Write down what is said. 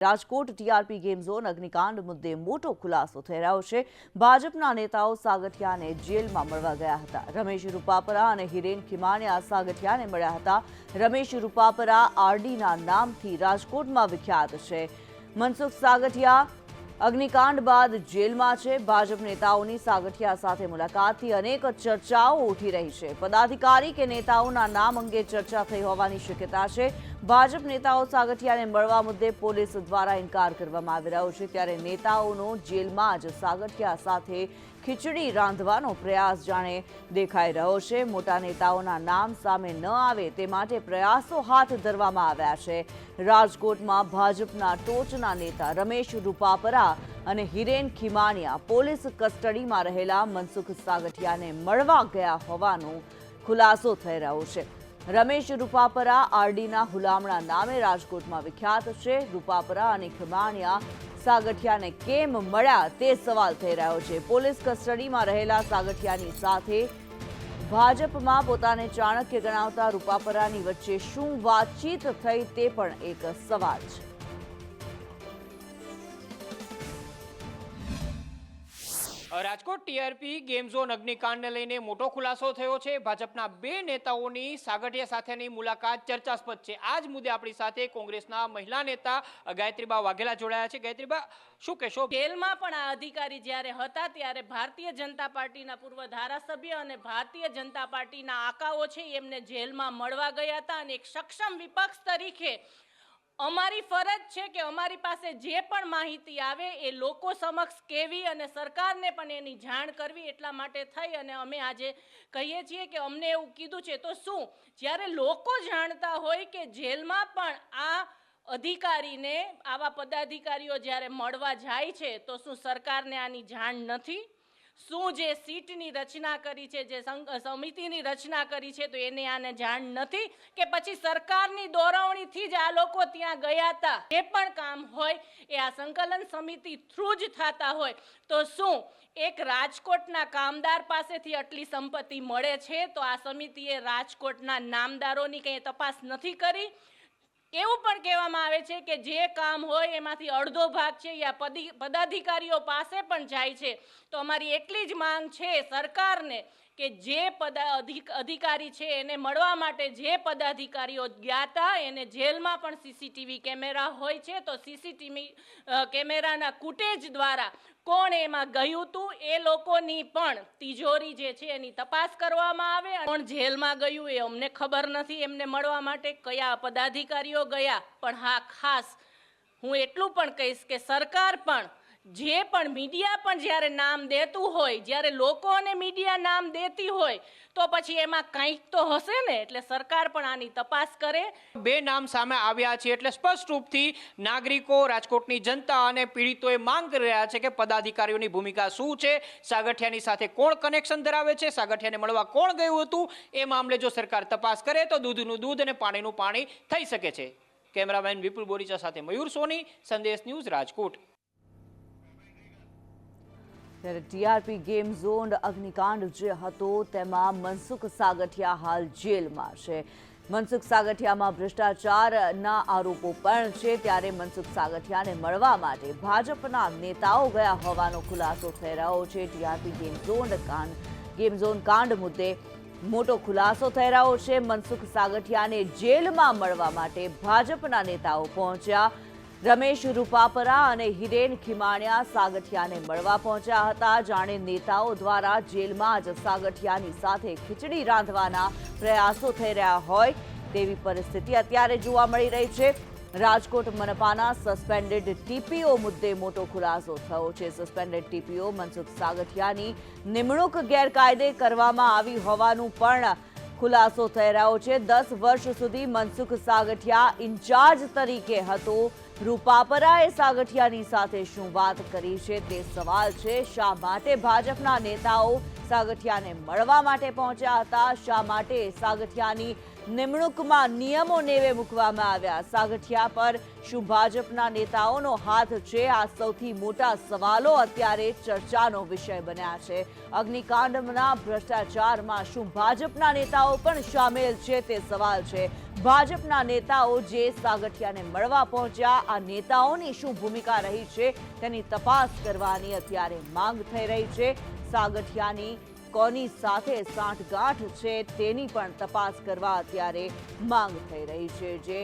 Rajkot TRP game zone અગ્નિકાંડ મુદ્દે મોટો ખુલાસો થઈ રહ્યો છે. ભાજપના નેતાઓ સાગઠિયાને જેલમાં મળવા ગયા હતા. રમેશ રૂપાપરા અને હિરેન ખીમાણિયા સાગઠિયાને મળ્યા હતા. રમેશ રૂપાપરા આરડીના નામથી રાજકોટમાં વિખ્યાત છે. મનસુખ સાગઠિયા અગ્નિકાંડ બાદ જેલમાં છે. ભાજપ નેતાઓની સાગઠિયા સાથે મુલાકાતથી અનેક ચર્ચાઓ ઉઠી રહી છે. પદાધિકારી કે નેતાઓના નામ અંગે ચર્ચા થઈ હોવાની શક્યતા છે. ભાજપ નેતાઓ સાગઠિયાને મળવા મુદ્દે પોલીસ દ્વારા ઇનકાર કરવામાં આવી રહ્યો છે. ત્યારે નેતાઓનો જેલમાં જ સાગઠિયા સાથે ખીચડી રાંધવાનો પ્રયાસ જાણે દેખાઈ રહ્યો છે. મોટા નેતાઓના નામ સામે ન આવે તે માટે પ્રયાસો હાથ ધરવામાં આવ્યા છે. રાજકોટમાં ભાજપના ટોચના નેતા રમેશ રૂપાપરા અને હિરેન ખીમાણિયા પોલીસ કસ્ટડીમાં રહેલા મનસુખ સાગઠિયાને મળવા ગયા હોવાનો ખુલાસો થઈ રહ્યો છે. રમેશ રૂપાપરા આરડીના હુલામણા નામે રાજકોટમાં વિખ્યાત છે. રૂપાપરા અને ખીમાણિયા સાગઠિયાને કેમ મળ્યા તે સવાલ થઈ રહ્યો છે. પોલીસ કસ્ટડીમાં રહેલા સાગઠિયાની સાથે ભાજપમાં પોતાને ચાણક્ય ગણાવતા રૂપાપરાની વચ્ચે શું વાતચીત થઈ તે પણ એક સવાલ છે. રાજકોટ ટીઆરપી ગેમ ઝોન અગ્નિકાંડને લઈને મોટો ખુલાસો થયો છે. ભાજપના બે નેતાઓની સાગઠિયા સાથેની મુલાકાત ચર્ચાસ્પદ છે. આ જ મુદ્દે આપણી સાથે કોંગ્રેસના મહિલા નેતા ગાયત્રીબા વાઘેલા જોડાયા છે. ગાયત્રીબા, શું કહેશો? જેલમાં પણ આ અધિકારી જ્યારે હતા ત્યારે ભારતીય જનતા પાર્ટીના પૂર્વ ધારાસભ્ય અને ભારતીય જનતા પાર્ટીના આકાઓ છે. એમને જેલમાં મળવા ગયા હતા અને એક સક્ષમ વિપક્ષ તરીકે અમારી ફરજ છે કે અમારી પાસે જે પણ માહિતી આવે એ લોકો સમક્ષ કેવી અને સરકારને પણ એની જાણ કરવી એટલા માટે થઈ અને અમે આજે કહીએ છીએ કે અમને એવું કીધું છે. તો શું? જ્યારે લોકો જાણતા હોય કે જેલમાં પણ આ અધિકારીને, આવા પદાધિકારીઓ જ્યારે મળવા જાય છે, તો શું સરકારને આની જાણ નથી? શું જે સીટની રચના કરી છે, જે સમિતિની રચના કરી છે, તો એને આને જાણ નથી કે પછી સરકારની દોરવણીથી જ આ લોકો ત્યાં ગયા હતા. જે પણ કામ હોય એ આ સંકલન સમિતિ થ્રુ જ થતા હોય. તો શું એક રાજકોટના કામદાર પાસેથી આટલી સંપત્તિ મળે છે? તો આ સમિતિએ રાજકોટના નામદારોની કંઈ તપાસ નથી કરી? એવું પણ કહેવામાં આવે છે કે જે કામ હોય એમાંથી અડધો ભાગ છે યા પદી પદાધિકારીઓ પાસે પણ જાય છે. તો અમારી એટલી જ માંગ છે સરકારને કે જે પદા અધિક, અધિકારી છે એને મળવા માટે જે પદાધિકારીઓ ગયા હતા એને જેલમાં પણ સીસીટીવી કેમેરા હોય છે, તો સીસીટીવી કેમેરાના કુટેજ દ્વારા કોણ એમાં ગયું હતું એ લોકોની પણ તિજોરી જે છે એની તપાસ કરવામાં આવે. કોણ જેલમાં ગયું એ અમને ખબર નથી, એમને મળવા માટે કયા પદાધિકારીઓ ગયા. પણ હા, ખાસ હું એટલું પણ કહીશ કે સરકાર પણ જે પણ મીડિયા પણ જ્યારે નામ દેતું હોય, જ્યારે લોકો અને મીડિયા નામ દેતી હોય, તો પછી એમાં કંઈક તો હશે ને? એટલે સરકાર પણ આની તપાસ કરે. બે નામ સામે આવ્યા છે એટલે સ્પષ્ટ રૂપથી નાગરિકો, રાજકોટની જનતા અને પીડિતોએ માંગ કરી રહ્યા છે કે પદાધિકારીઓની ભૂમિકા શું છે, સાગઠિયાની સાથે કોણ કનેક્શન ધરાવે છે, સાગઠિયાને મળવા કોણ ગયું હતું, એ મામલે જો સરકાર તપાસ કરે તો દૂધનું દૂધ અને પાણીનું પાણી થઈ શકે છે. કેમેરામેન વિપુલ બોરીચા સાથે મયુર સોની, સંદેશ ન્યૂઝ રાજકોટ. ત્યારે ટીઆરપી ગેમ ઝોન અગ્નિકાંડ જે હતો તેમાં મનસુખ સાગઠિયા હાલ જેલમાં છે. મનસુખ સાગઠિયામાં ભ્રષ્ટાચારના આરોપો પણ છે. ત્યારે મનસુખ સાગઠિયાને મળવા માટે ભાજપના નેતાઓ ગયા હોવાનો ખુલાસો થઈ રહ્યો છે. ટીઆરપી ગેમ ઝોન કાંડ, ગેમ ઝોન કાંડ મુદ્દે મોટો ખુલાસો થઈ રહ્યો છે. મનસુખ સાગઠિયાને જેલમાં મળવા માટે ભાજપના નેતાઓ પહોંચ્યા. રમેશ રૂપાપરા અને હિરેન ખીમાણિયા સાગઠિયાને મળવા પહોંચ્યા હતા. જાણે નેતાઓ દ્વારા જેલમાં જ સાગઠિયાની સાથે ખીચડી રાંધવાના પ્રયાસો થઈ રહ્યા હોય તેવી પરિસ્થિતિ અત્યારે જોવા મળી રહી છે. રાજકોટ મનપાના સસ્પેન્ડેડ ટીપીઓ મુદ્દે મોટો ખુલાસો થયો છે. સસ્પેન્ડેડ ટીપીઓ મનસુખ સાગઠિયાની નિમણૂક ગેરકાયદે કરવામાં આવી હોવાનું પણ ખુલાસો થઈ રહ્યો છે. દસ વર્ષ સુધી મનસુખ સાગઠિયા ઇન્ચાર્જ તરીકે હતો. રૂપાપરાએ સાગઠિયાની સાથે શું વાત કરી છે તે સવાલ છે. શા માટે ભાજપના નેતાઓ સાગઠિયાને મળવા માટે પહોંચ્યા હતા? શા માટે સાગઠિયાની નિમણૂકમાં નિયમો નેવે મૂકવામાં આવ્યા? સાગઠિયા પર શું ભાજપના નેતાઓનો હાથ છે? આ સૌથી મોટા સવાલો અત્યારે ચર્ચાનો વિષય બન્યા છે. અગ્નિકાંડના ભ્રષ્ટાચારમાં શું ભાજપના નેતાઓ પણ સામેલ છે તે સવાલ છે. ભાજપના નેતાઓ જે સાગઠિયાને મળવા પહોંચ્યા, આ નેતાઓની શું ભૂમિકા રહી છે તેની તપાસ કરવાની અત્યારે માંગ થઈ રહી છે. સાગઠિયાની કોની સાથે સાંઠગાંઠ છે તેની પણ તપાસ કરવા અત્યારે માંગ થઈ રહી છે. જે